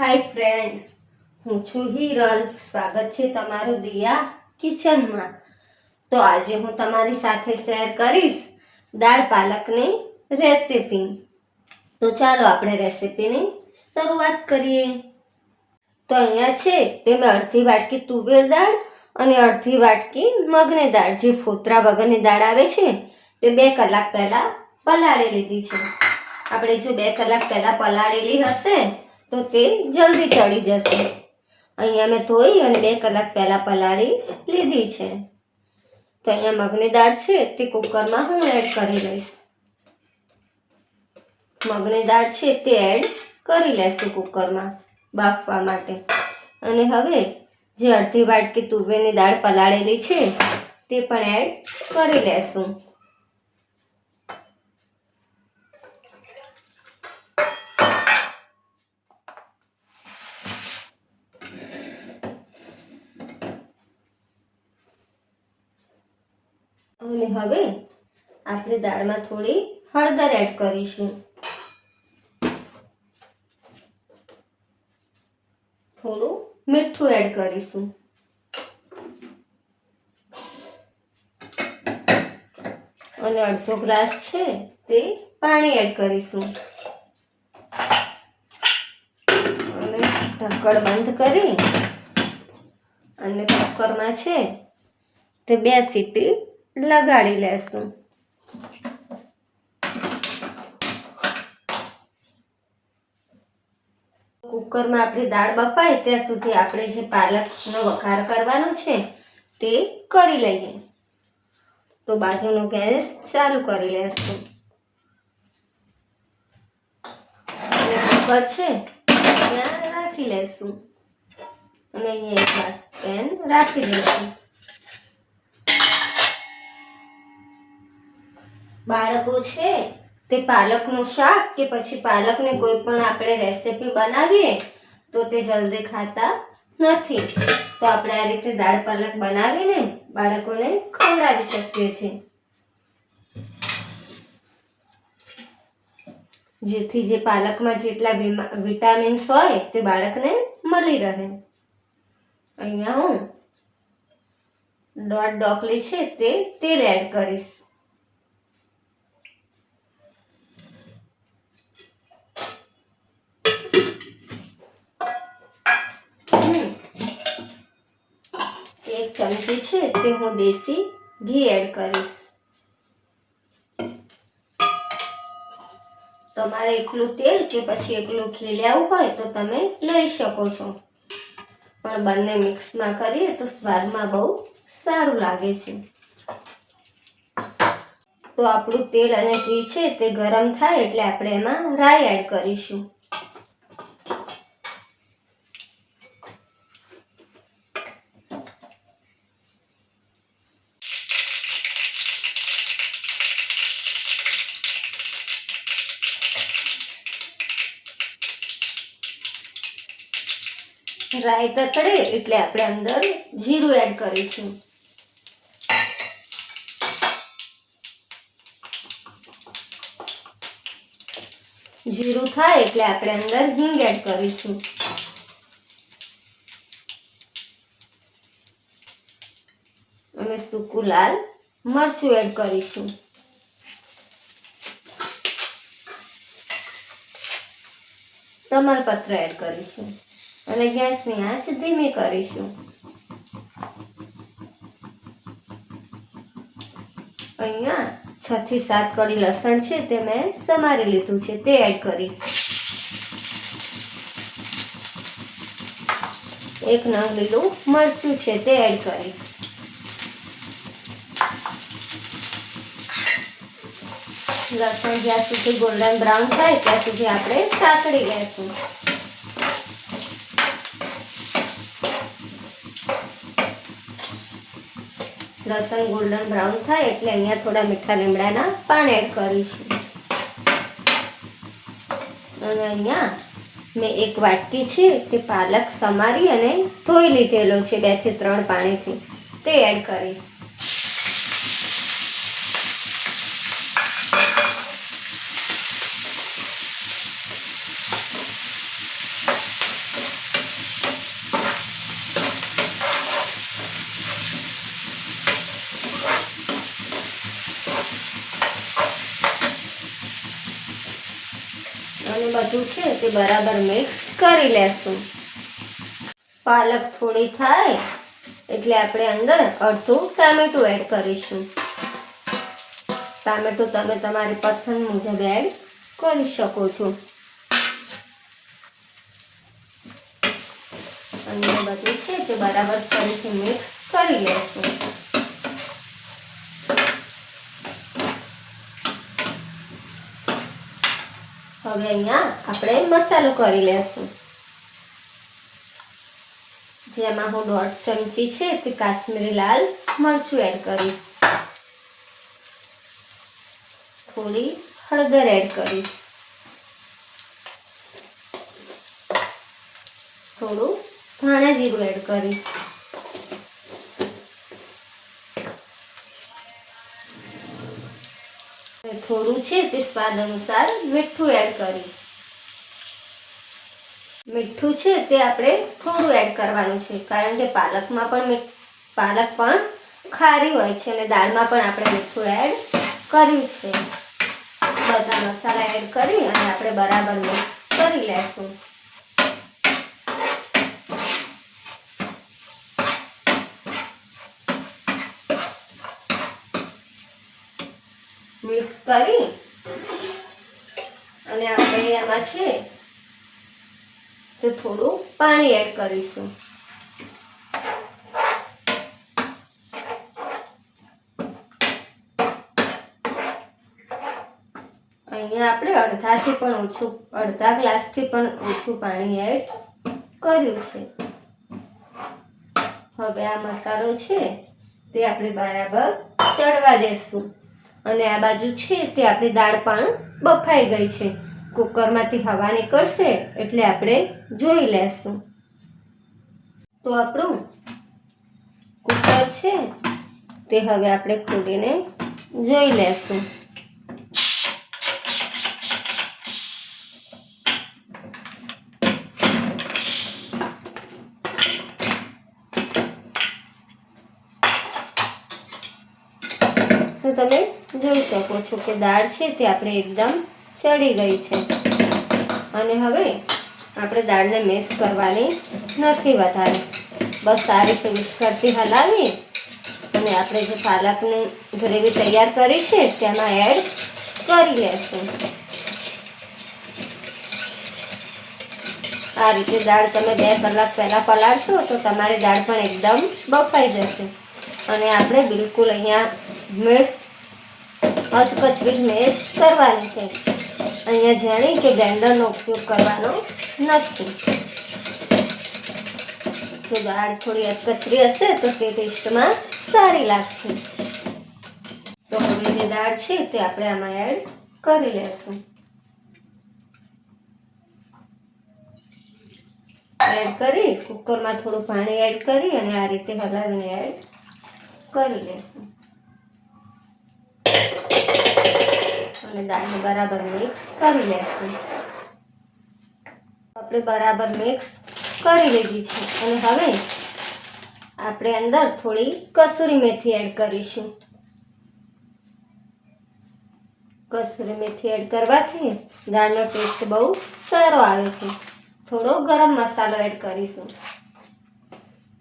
હાય friend હું છું હિરલ. સ્વાગત છે તમારું દિયા કિચનમાં. તો આજે હું તમારી સાથે શેર કરીશ દાળ પાલકની રેસીપી. તો ચાલો આપણે રેસીપીની શરૂઆત કરીએ. તો અહીંયા છે તે મેં અડધી વાટકી તુવેર દાળ અને અડધી વાટકી મગની દાળ. જે ફોતરા વગરની દાળ આવે છે તે બે કલાક પહેલાં પલાળી લીધી છે. આપણે જો બે કલાક પહેલાં પલાળેલી હશે તો તે જલ્દી ચડી જશે. અહીંયા મેં ધોઈ અને બે કલાક પહેલાં પલાળી લીધી છે. તો અહીંયા મગની દાળ છે, તે કુકરમાં હું એડ કરી લઈશ. મગની દાળ છે, તે એડ કરી લેશું કુકરમાં બાફવા માટે. અને હવે જે અડધી વાટકી તુવેરની દાળ પલાળેલી છે, તે પણ એડ કરી લેશું. અને હવે આપણે દાળમાં થોડી હળદર એડ કરીશું. થોડું મીઠું એડ કરીશું. અને અડધો ગ્લાસ છે તે પાણી એડ કરીશું. અને ઢક્કણ બંધ કરી અને કુકરમાં છે તે બે સીટી લગાડી લેશું. કુકરમાં આપણી દાળ બફાય ત્યાં સુધી આપણે જે પાલકનો વઘાર કરવાનો છે તે કરી લઈએ. તો બાજુનો ગેસ ચાલુ કરી લેશું. કુકર છે ત્યાં રાખી લેશું. અને અહીંયા એક ગ્લાસ પેન રાખી દઈશું. બાળકો છે, તે પાલકનું શાક કે પછી પાલકને કોઈ પણ આપણે રેસીપી બનાવીએ, તો તે જલ્દી ખાતા નથી. તો આપણે આ રીતે દાળ પાલક બનાવીને બાળકોને ખવડાવી શકીએ છીએ. જેથી જે પાલકમાં જેટલા વિટામિન્સ હોય, તે બાળકને મળી રહે. અહીંયા હું દોઢ ડોકલી છે તે તેલ એડ કરીશ હમ. એક ચમચી છે, તે હું દેશી ઘી એડ કરીશ. તમારે એકલું તેલ કે પછી એકલું ઘી લેવું હોય તો તમે લઈ શકો છો. પણ બંને મિક્સમાં કરીએ તો સ્વાદમાં બહુ સારું લાગે છે. તો આપણું તેલ અને ઘી છે તે ગરમ થાય એટલે આપણે એમાં રાઈ એડ કરીશું. રાઈ તતડે એટલે આપણે અંદર જીરું એડ કરીશું. જીરું થાય એટલે આપણે અંદર હિંગ એડ કરીશું. અને સૂકું લાલ મરચું એડ કરીશું. તમાલપત્ર એડ કરીશું. અને ગેસની આંચ ધીમી કરીશું. અહીંયા છ થી સાત કળી લસણ છે તે મેં સમારી લીધું છે, તે એડ કરીશ. એક નંગ લીલું મરચું છે તે એડ કરીશ. લસણ જ્યાં સુધી ગોલ્ડન બ્રાઉન થાય, ત્યાં સુધી આપણે સાંકળી લેશું. લસણ ગોલ્ડન બ્રાઉન થાય એટલે અહીંયા થોડા મીઠા લીમડાના પાન એડ કરીશું. અને અહીંયા મેં એક વાટકી છે, તે પાલક સમારી અને ધોઈ લીધેલો છે, બેથી ત્રણ પાણીથી. તે એડ કરીશ. બધું છે તે બરાબર મિક્સ કરી લેશું. પાલક થોડી થાય એટલે આપણે અંદર અડધું ટામેટું એડ કરીશું. ટામેટું તમે તમારી પસંદ મુજબ એડ કરી શકો છો. અને બધું છે તે બરાબર ફરીથી મિક્સ કરી લેશું. હવે અહીંયા આપણે મસાલો કરી લેશું. જેમાં હું દોઢ ચમચી છે તે કાશ્મીરી લાલ મરચું એડ કરીશ. થોડી હળદર એડ કરીશ. થોડું ધાણા જીરું એડ કરીશ. થોડું છે તે સ્વાદ અનુસાર મીઠું એડ કરીશ. મીઠું છે તે આપણે થોડું એડ કરવાનું છે, કારણ કે પાલકમાં પણ પાલક પણ ખારી હોય છે અને દાળમાં પણ આપણે મીઠું એડ કર્યું છે. બધા મસાલા એડ કરી અને આપણે બરાબર મિક્સ કરી લેશું. મિક્સ કરી. અને આપણે આમાં છે તો થોડું પાણી એડ કરીશું. અહીંયા આપણે અડધાથી પણ ઓછું, અડધા ગ્લાસથી પણ ઓછું પાણી એડ કર્યું છે. હવે આ મસાલો છે તે આપણે બરાબર ચડવા દેશું. અને આ બાજુ છે તે આપણી દાળ પણ બફાઈ ગઈ છે. કુકરમાંથી હવા નીકળશે એટલે આપણે જોઈ લેશું. તો આપણું કુકર છે તે હવે આપણે ખોલીને જોઈ લેશું. તો તમે જોઈ શકો છો કે દાળ છે તે આપણે એકદમ ચડી ગઈ છે. અને હવે આપણે દાળને મેશ કરવાની નથી વધારે. બસ સારી રીતે વિસ્કરથી હલાવી અને આપણે જે પાલકની ગ્રેવી તૈયાર કરી છે તેમાં એડ કરી લેશું. આ રીતે દાળ તમે બે કલાક પહેલાં પલાળશો તો તમારી દાળ પણ એકદમ બફાઈ જશે. અને આપણે બિલકુલ અહીંયા મેશ અધકચરી મેચ કરવાની છે. અહીંયા જાણી કે બ્લેન્ડરનો ઉપયોગ કરવાનો નથી. જો દાળ થોડી અધકચરી હશે તો તે ટેસ્ટમાં સારી લાગશે. તો હવે જે દાળ છે તે આપણે આમાં એડ કરી લેશું. એડ કરી કુકરમાં થોડું પાણી એડ કરી અને આ રીતે હલાવીને એડ કરી લેશું. અને દાળને બરાબર મિક્સ કરી લેશું. આપણે બરાબર મિક્સ કરી લીધી છે. અને હવે આપણે અંદર થોડી કસૂરી મેથી એડ કરીશું. કસૂરી મેથી એડ કરવાથી દાળનો ટેસ્ટ બહુ સારો આવે છે. થોડો ગરમ મસાલો એડ કરીશું.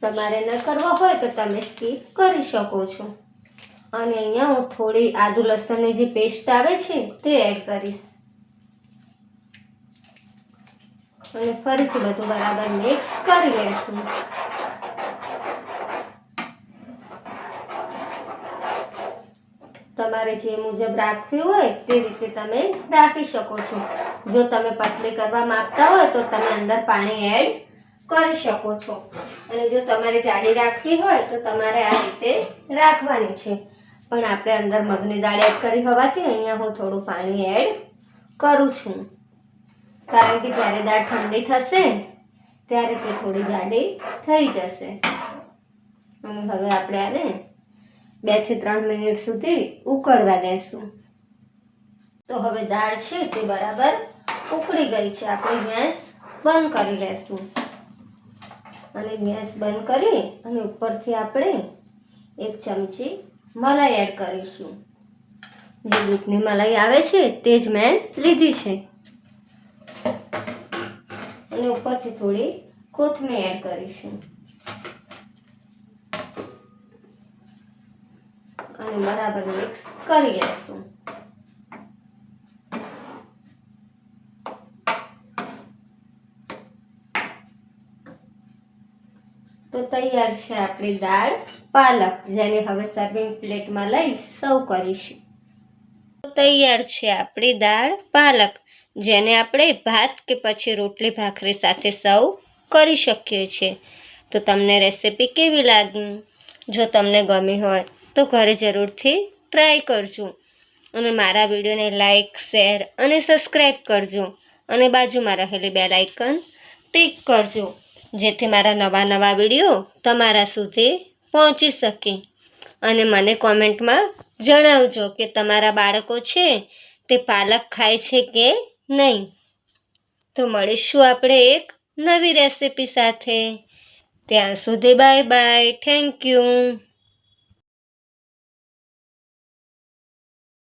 તમારે ન કરવો હોય તો તમે સ્કીપ કરી શકો છો. અને અહીંયા હું થોડી આદુ લસણની જે પેસ્ટ આવે છે, તે એડ કરીશ. અને ફરીથી બધું બરાબર મિક્સ કરી લેશું તમારે જે મુજબ રાખવી હોય, તે રીતે તમે રાખી શકો છો. જો તમે પતલી કરવા માંગતા હોય, તો તમે અંદર પાણી એડ કરી શકો છો. અને જો તમારે જાડી રાખવી હોય, તો તમારે આ રીતે રાખવાની છે. પણ આપણે અંદર મગની દાળ એડ કરી હોવાથી અહીંયા હું થોડું પાણી એડ કરું છું. કારણ કે જ્યારે દાળ ઠંડી થશે, ત્યારે તે થોડી જાડી થઈ જશે. અને હવે આપણે આને બેથી ત્રણ મિનિટ સુધી ઉકળવા દેશું. તો હવે દાળ છે તે બરાબર ઉકળી ગઈ છે. આપણે ગેસ બંધ કરી લેશું. અને ગેસ બંધ કરી અને ઉપરથી આપણે એક ચમચી મલાઈ એડ કરીશું. જે દૂધની મલાઈ આવે છે તે જ મેં લીધી છે. અને ઉપરથી થોડી કોથમીર એડ કરીશું. અને બરાબર મિક્સ કરી લઈશું તો તૈયાર છે આપણી દાળ. પાલક જેને હવે સર્વિંગ પ્લેટમાં લઈ સર્વ કરીશું. તૈયાર છે આપણી દાળ પાલક, જેને આપણે ભાત કે પછી રોટલી ભાખરી સાથે સર્વ કરી શકીએ છીએ. તો તમને રેસીપી કેવી લાગી? જો તમને ગમી હોય તો ઘરે જરૂરથી ટ્રાય કરજો. અને મારા વિડીયોને લાઈક શેર અને સબસ્ક્રાઈબ કરજો. અને બાજુમાં રહેલી બે લાઇકન ટિક કરજો. જેથી મારા નવા નવા વીડિયો તમારા સુધી પહોંચી શકે. અને મને કોમેન્ટમાં જણાવજો કે તમારા બાળકો છે તે પાલક ખાય છે કે નહીં. તો મળીશું આપણે એક નવી રેસિપી સાથે. ત્યાં સુધી બાય બાય. Thank you